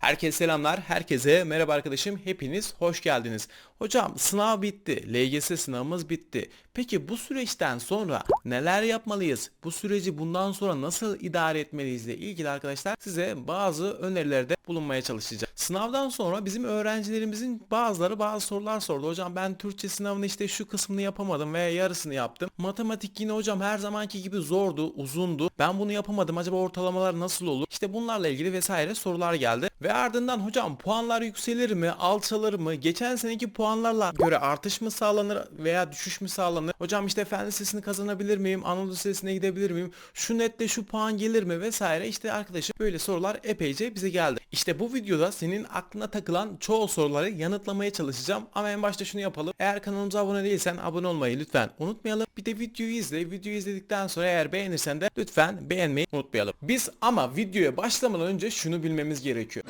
Herkese selamlar, herkese merhaba arkadaşım, hepiniz hoş geldiniz. Hocam sınav bitti, LGS sınavımız bitti. Peki bu süreçten sonra neler yapmalıyız? Bu süreci bundan sonra nasıl idare etmeliyiz ile ilgili arkadaşlar size bazı önerilerde bulunmaya çalışacağım. Sınavdan sonra bizim öğrencilerimizin bazıları bazı sorular sordu. Hocam ben Türkçe sınavını işte şu kısmını yapamadım veya yarısını yaptım. Matematik yine hocam her zamanki gibi zordu, uzundu. Ben bunu yapamadım. Acaba ortalamalar nasıl olur? İşte bunlarla ilgili vesaire sorular geldi. Ve ardından hocam puanlar yükselir mi, alçalır mı? Geçen seneki puanlarla göre artış mı sağlanır veya düşüş mü sağlanır? Hocam işte fen lisesini kazanabilir miyim? Anadolu lisesine gidebilir miyim? Şu nette şu puan gelir mi vesaire? İşte arkadaşım böyle sorular epeyce bize geldi. İşte bu videoda senin aklına takılan çoğu soruları yanıtlamaya çalışacağım. Ama en başta şunu yapalım. Eğer kanalımıza abone değilsen abone olmayı lütfen unutmayalım. Bir de videoyu izle. Videoyu izledikten sonra eğer beğenirsen de lütfen beğenmeyi unutmayalım. Biz ama videoya başlamadan önce şunu bilmemiz gerekiyor.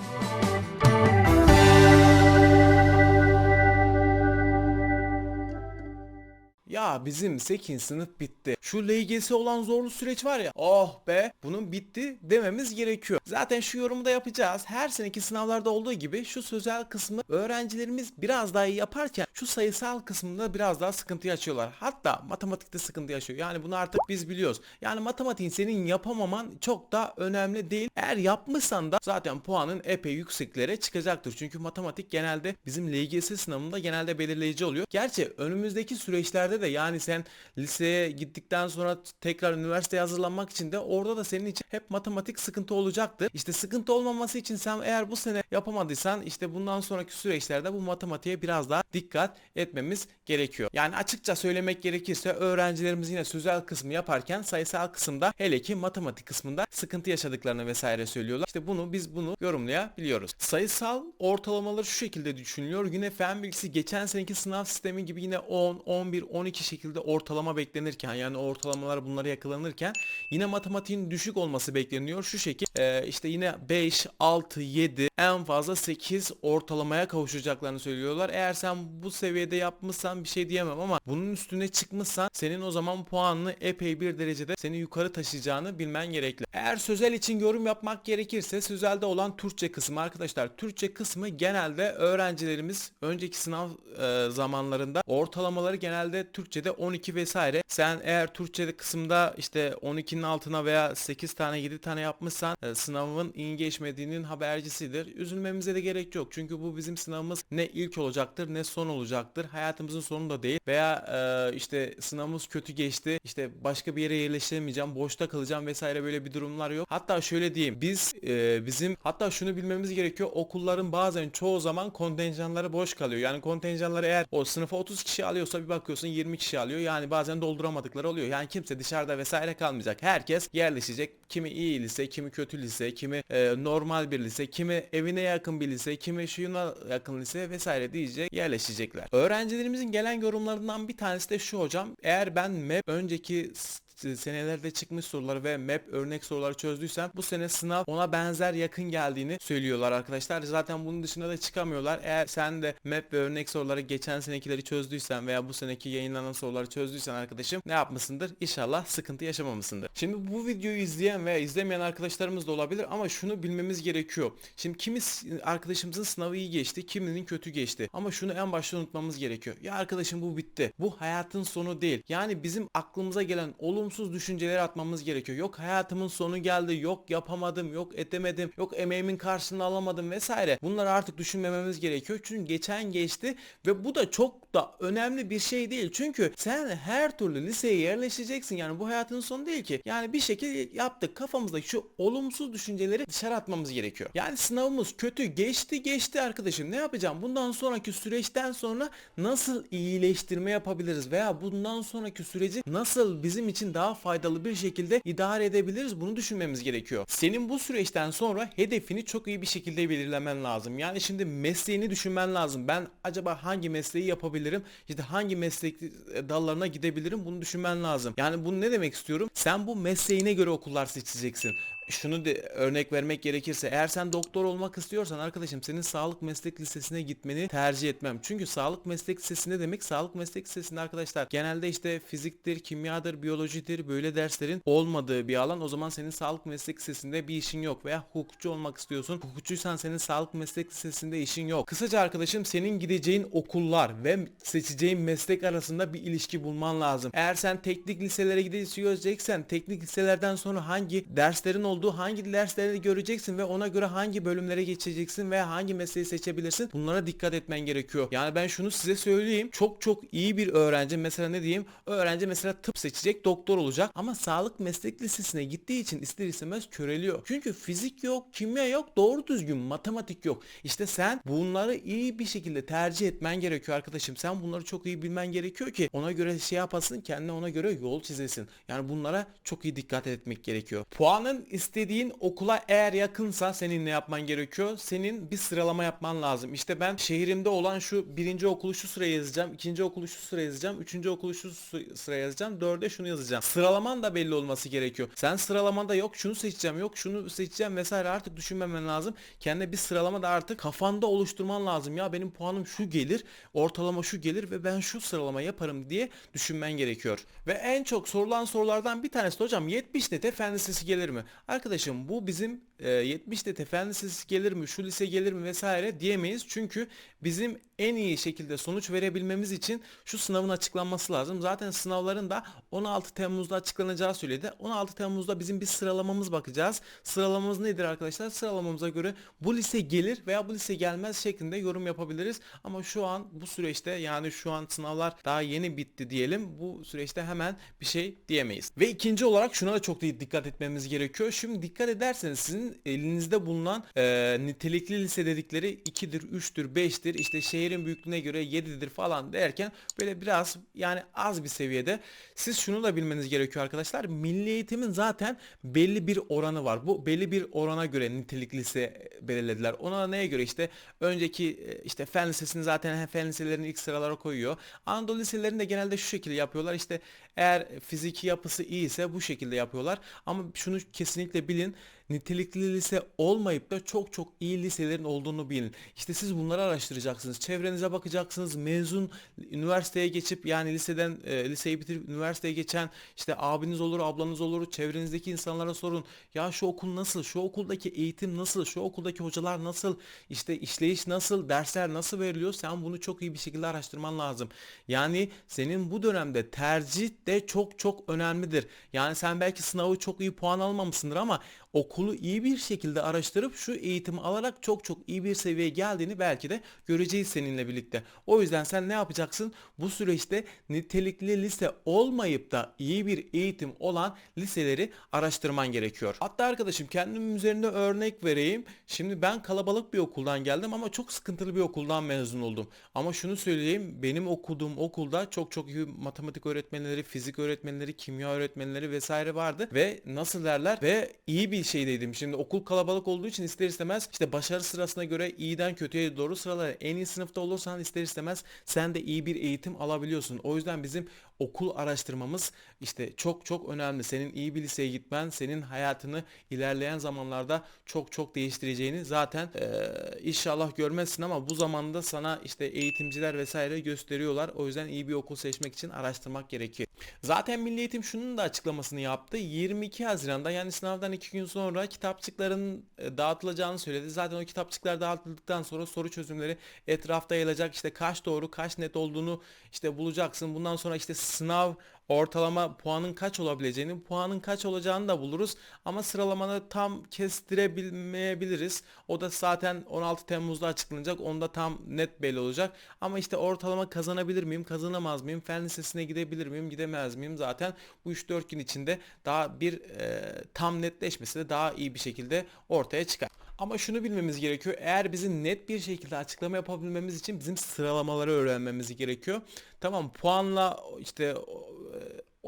Ya bizim 8. sınıf bitti. Şu LGS olan zorlu süreç var ya. Oh be bunun bitti dememiz gerekiyor. Zaten şu yorumu da yapacağız. Her seneki sınavlarda olduğu gibi şu sözel kısmı öğrencilerimiz biraz daha iyi yaparken şu sayısal kısmında biraz daha sıkıntı yaşıyorlar. Hatta matematikte sıkıntı yaşıyor. Yani bunu artık biz biliyoruz. Yani matematiğin senin yapamaman çok da önemli değil. Eğer yapmışsan da zaten puanın epey yükseklere çıkacaktır. Çünkü matematik genelde bizim LGS sınavında genelde belirleyici oluyor. Gerçi önümüzdeki süreçlerde de yani sen liseye gittikten sonra tekrar üniversiteye hazırlanmak için de orada da senin için hep matematik sıkıntı olacaktır. İşte sıkıntı olmaması için sen eğer bu sene yapamadıysan işte bundan sonraki süreçlerde bu matematiğe biraz daha dikkat etmemiz gerekiyor. Yani açıkça söylemek gerekirse öğrencilerimiz yine sözel kısmı yaparken sayısal kısımda hele ki matematik kısmında sıkıntı yaşadıklarını vesaire söylüyorlar. İşte bunu biz bunu yorumlayabiliyoruz. Sayısal ortalamaları şu şekilde düşünülüyor. Yine fen bilgisi geçen seneki sınav sistemi gibi yine 10, 11, 12 şekilde ortalama beklenirken yani ortalamalar bunlara yakalanırken yine matematiğin düşük olması bekleniyor. Şu şekil e, işte yine 5, 6, 7 en fazla 8 ortalamaya kavuşacaklarını söylüyorlar. Eğer sen bu seviyede yapmışsan bir şey diyemem ama bunun üstüne çıkmışsan senin o zaman puanını epey bir derecede seni yukarı taşıyacağını bilmen gerekli. Eğer sözel için yorum yapmak gerekirse sözelde olan Türkçe kısmı arkadaşlar Türkçe kısmı genelde öğrencilerimiz önceki sınav e, zamanlarında ortalamaları genelde Türkçe'de 12 vesaire. Sen eğer Türkçe kısımda işte 12'nin altına veya 8 tane 7 tane yapmışsan e, sınavın iyi geçmediğinin habercisidir. Üzülmemize de gerek yok. Çünkü bu bizim sınavımız ne ilk olacaktır ne son olacaktır. Hayatımızın sonu da değil. Veya e, işte sınavımız kötü geçti. İşte başka bir yere yerleştiremeyeceğim. Boşta kalacağım vesaire böyle bir durumlar yok. Hatta şöyle diyeyim. Biz e, bizim hatta şunu bilmemiz gerekiyor. Okulların bazen çoğu zaman kontenjanları boş kalıyor. Yani kontenjanları eğer o sınıfa 30 kişi alıyorsa bir bakıyorsun 20 kişi alıyor. Yani bazen dolduramadıkları oluyor. Yani kimse dışarıda vesaire kalmayacak. Herkes yerleşecek. Kimi iyi lise, kimi kötü lise, kimi e, normal bir lise, kimi evine yakın bir lise, kimi şuna yakın lise vesaire diyecek yerleşecekler. Öğrencilerimizin gelen yorumlarından bir tanesi de şu hocam. Eğer ben MEP önceki senelerde çıkmış soruları ve map örnek soruları çözdüysem bu sene sınav ona benzer yakın geldiğini söylüyorlar arkadaşlar. Zaten bunun dışında da çıkamıyorlar. Eğer sen de map ve örnek soruları geçen senekileri çözdüysen veya bu seneki yayınlanan soruları çözdüysen arkadaşım ne yapmışsındır? İnşallah sıkıntı yaşamamışsındır. Şimdi bu videoyu izleyen veya izlemeyen arkadaşlarımız da olabilir ama şunu bilmemiz gerekiyor. Şimdi kimi arkadaşımızın sınavı iyi geçti, kiminin kötü geçti. Ama şunu en başta unutmamız gerekiyor. Ya arkadaşım bu bitti. Bu hayatın sonu değil. Yani bizim aklımıza gelen olumsuz olumsuz düşünceleri atmamız gerekiyor. Yok hayatımın sonu geldi, yok yapamadım, yok edemedim, yok emeğimin karşılığını alamadım vesaire. Bunları artık düşünmememiz gerekiyor. Çünkü geçen geçti ve bu da çok da önemli bir şey değil. Çünkü sen her türlü liseye yerleşeceksin. Yani bu hayatın sonu değil ki. Yani bir şekilde yaptık. Kafamızdaki şu olumsuz düşünceleri dışarı atmamız gerekiyor. Yani sınavımız kötü geçti geçti arkadaşım. Ne yapacağım? Bundan sonraki süreçten sonra nasıl iyileştirme yapabiliriz veya bundan sonraki süreci nasıl bizim için daha daha faydalı bir şekilde idare edebiliriz bunu düşünmemiz gerekiyor. Senin bu süreçten sonra hedefini çok iyi bir şekilde belirlemen lazım. Yani şimdi mesleğini düşünmen lazım. Ben acaba hangi mesleği yapabilirim? İşte hangi meslek dallarına gidebilirim? Bunu düşünmen lazım. Yani bunu ne demek istiyorum? Sen bu mesleğine göre okullar seçeceksin. Şunu de örnek vermek gerekirse eğer sen doktor olmak istiyorsan arkadaşım senin sağlık meslek lisesine gitmeni tercih etmem. Çünkü sağlık meslek lisesi ne demek? Sağlık meslek lisesinde arkadaşlar genelde işte fiziktir, kimyadır, biyolojidir böyle derslerin olmadığı bir alan. O zaman senin sağlık meslek lisesinde bir işin yok veya hukukçu olmak istiyorsun. Hukukçuysan senin sağlık meslek lisesinde işin yok. Kısaca arkadaşım senin gideceğin okullar ve seçeceğin meslek arasında bir ilişki bulman lazım. Eğer sen teknik liselere gideceksen teknik liselerden sonra hangi derslerin olduğu hangi dersleri göreceksin ve ona göre hangi bölümlere geçeceksin ve hangi mesleği seçebilirsin. Bunlara dikkat etmen gerekiyor. Yani ben şunu size söyleyeyim. Çok çok iyi bir öğrenci mesela ne diyeyim? Öğrenci mesela tıp seçecek, doktor olacak ama sağlık meslek lisesine gittiği için ister istemez köreliyor. Çünkü fizik yok, kimya yok, doğru düzgün matematik yok. İşte sen bunları iyi bir şekilde tercih etmen gerekiyor arkadaşım. Sen bunları çok iyi bilmen gerekiyor ki ona göre şey yapasın, kendine ona göre yol çizesin. Yani bunlara çok iyi dikkat etmek gerekiyor. Puanın istediğin okula eğer yakınsa senin ne yapman gerekiyor? Senin bir sıralama yapman lazım. İşte ben şehrimde olan şu birinci okulu şu sıraya yazacağım, ikinci okulu şu sıraya yazacağım, üçüncü okulu şu sı- sıraya yazacağım, dörde şunu yazacağım. Sıralaman da belli olması gerekiyor. Sen sıralamanda yok şunu seçeceğim, yok şunu seçeceğim vesaire artık düşünmemen lazım. Kendine bir sıralama da artık kafanda oluşturman lazım. Ya benim puanım şu gelir, ortalama şu gelir ve ben şu sıralama yaparım diye düşünmen gerekiyor. Ve en çok sorulan sorulardan bir tanesi hocam 70 net fen gelir mi? Arkadaşım bu bizim e, 70 net fen lisesi gelir mi, şu lise gelir mi vesaire diyemeyiz. Çünkü bizim en iyi şekilde sonuç verebilmemiz için şu sınavın açıklanması lazım. Zaten sınavların da 16 Temmuz'da açıklanacağı söyledi. 16 Temmuz'da bizim bir sıralamamız bakacağız. Sıralamamız nedir arkadaşlar? Sıralamamıza göre bu lise gelir veya bu lise gelmez şeklinde yorum yapabiliriz. Ama şu an bu süreçte yani şu an sınavlar daha yeni bitti diyelim. Bu süreçte hemen bir şey diyemeyiz. Ve ikinci olarak şuna da çok dikkat etmemiz gerekiyor. Şimdi dikkat ederseniz sizin elinizde bulunan e, nitelikli lise dedikleri 2'dir, 3'tür, 5'tir. İşte şehrin büyüklüğüne göre 7'dir falan derken böyle biraz yani az bir seviyede. Siz şunu da bilmeniz gerekiyor arkadaşlar. Milli eğitimin zaten belli bir oranı var. Bu belli bir orana göre nitelikli lise belirlediler. Ona neye göre işte önceki e, işte fen lisesini zaten fen liselerini ilk sıralara koyuyor. Anadolu liselerinde genelde şu şekilde yapıyorlar. İşte eğer fiziki yapısı iyi ise bu şekilde yapıyorlar. Ama şunu kesinlikle bilin nitelikli lise olmayıp da çok çok iyi liselerin olduğunu bilin. İşte siz bunları araştıracaksınız. Çevrenize bakacaksınız. Mezun üniversiteye geçip yani liseden e, liseyi bitirip üniversiteye geçen işte abiniz olur, ablanız olur. Çevrenizdeki insanlara sorun. Ya şu okul nasıl? Şu okuldaki eğitim nasıl? Şu okuldaki hocalar nasıl? İşte işleyiş nasıl? Dersler nasıl veriliyor? Sen bunu çok iyi bir şekilde araştırman lazım. Yani senin bu dönemde tercih de çok çok önemlidir. Yani sen belki sınavı çok iyi puan almamışsındır ama okulu iyi bir şekilde araştırıp şu eğitimi alarak çok çok iyi bir seviyeye geldiğini belki de göreceğiz seninle birlikte. O yüzden sen ne yapacaksın? Bu süreçte nitelikli lise olmayıp da iyi bir eğitim olan liseleri araştırman gerekiyor. Hatta arkadaşım kendim üzerinde örnek vereyim. Şimdi ben kalabalık bir okuldan geldim ama çok sıkıntılı bir okuldan mezun oldum. Ama şunu söyleyeyim benim okuduğum okulda çok çok iyi matematik öğretmenleri, fizik öğretmenleri, kimya öğretmenleri vesaire vardı ve nasıl derler ve iyi bir şeydeydim. Şimdi okul kalabalık olduğu için ister istemez işte başarı sırasına göre iyiden kötüye doğru sıralar. En iyi sınıfta olursan ister istemez sen de iyi bir eğitim alabiliyorsun. O yüzden bizim okul araştırmamız işte çok çok önemli. Senin iyi bir liseye gitmen senin hayatını ilerleyen zamanlarda çok çok değiştireceğini zaten eee, inşallah görmezsin ama bu zamanda sana işte eğitimciler vesaire gösteriyorlar. O yüzden iyi bir okul seçmek için araştırmak gerekiyor. Zaten Milli Eğitim şunun da açıklamasını yaptı. 22 Haziran'da yani sınavdan 2 gün sonra kitapçıkların e, dağıtılacağını söyledi. Zaten o kitapçıklar dağıtıldıktan sonra soru çözümleri etrafta yayılacak. İşte kaç doğru kaç net olduğunu işte bulacaksın. Bundan sonra işte sınav ortalama puanın kaç olabileceğini, puanın kaç olacağını da buluruz. Ama sıralamanı tam kestirebilmeyebiliriz. O da zaten 16 Temmuz'da açıklanacak. Onda tam net belli olacak. Ama işte ortalama kazanabilir miyim, kazanamaz mıyım, fen lisesine gidebilir miyim, gidemez miyim? Zaten bu 3-4 gün içinde daha bir e, tam netleşmesi de daha iyi bir şekilde ortaya çıkar. Ama şunu bilmemiz gerekiyor. Eğer bizim net bir şekilde açıklama yapabilmemiz için bizim sıralamaları öğrenmemiz gerekiyor. Tamam puanla işte o-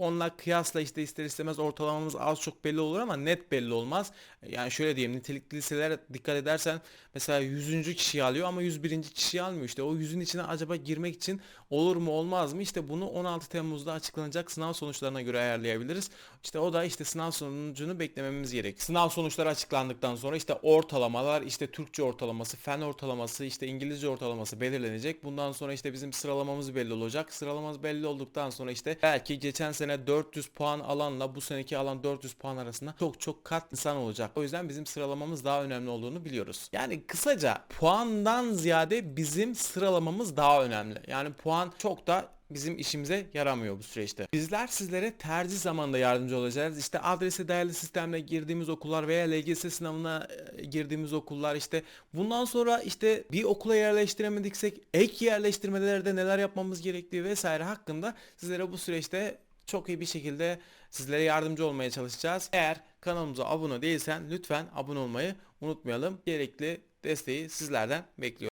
onunla kıyasla işte ister istemez ortalamamız az çok belli olur ama net belli olmaz. Yani şöyle diyeyim nitelikli liselere dikkat edersen mesela 100. kişiyi alıyor ama 101. kişiyi almıyor. İşte o 100'ün içine acaba girmek için olur mu olmaz mı? İşte bunu 16 Temmuz'da açıklanacak sınav sonuçlarına göre ayarlayabiliriz. İşte o da işte sınav sonucunu beklememiz gerek. Sınav sonuçları açıklandıktan sonra işte ortalamalar, işte Türkçe ortalaması, fen ortalaması, işte İngilizce ortalaması belirlenecek. Bundan sonra işte bizim sıralamamız belli olacak. Sıralamamız belli olduktan sonra işte belki geçen sene 400 puan alanla bu seneki alan 400 puan arasında çok çok kat insan olacak. O yüzden bizim sıralamamız daha önemli olduğunu biliyoruz. Yani kısaca puandan ziyade bizim sıralamamız daha önemli. Yani puan çok da bizim işimize yaramıyor bu süreçte. Bizler sizlere tercih zamanında yardımcı olacağız. İşte adrese değerli sistemle girdiğimiz okullar veya LGS sınavına e, girdiğimiz okullar işte bundan sonra işte bir okula yerleştiremediksek ek yerleştirmelerde neler yapmamız gerektiği vesaire hakkında sizlere bu süreçte çok iyi bir şekilde sizlere yardımcı olmaya çalışacağız. Eğer kanalımıza abone değilsen lütfen abone olmayı unutmayalım. Gerekli desteği sizlerden bekliyorum.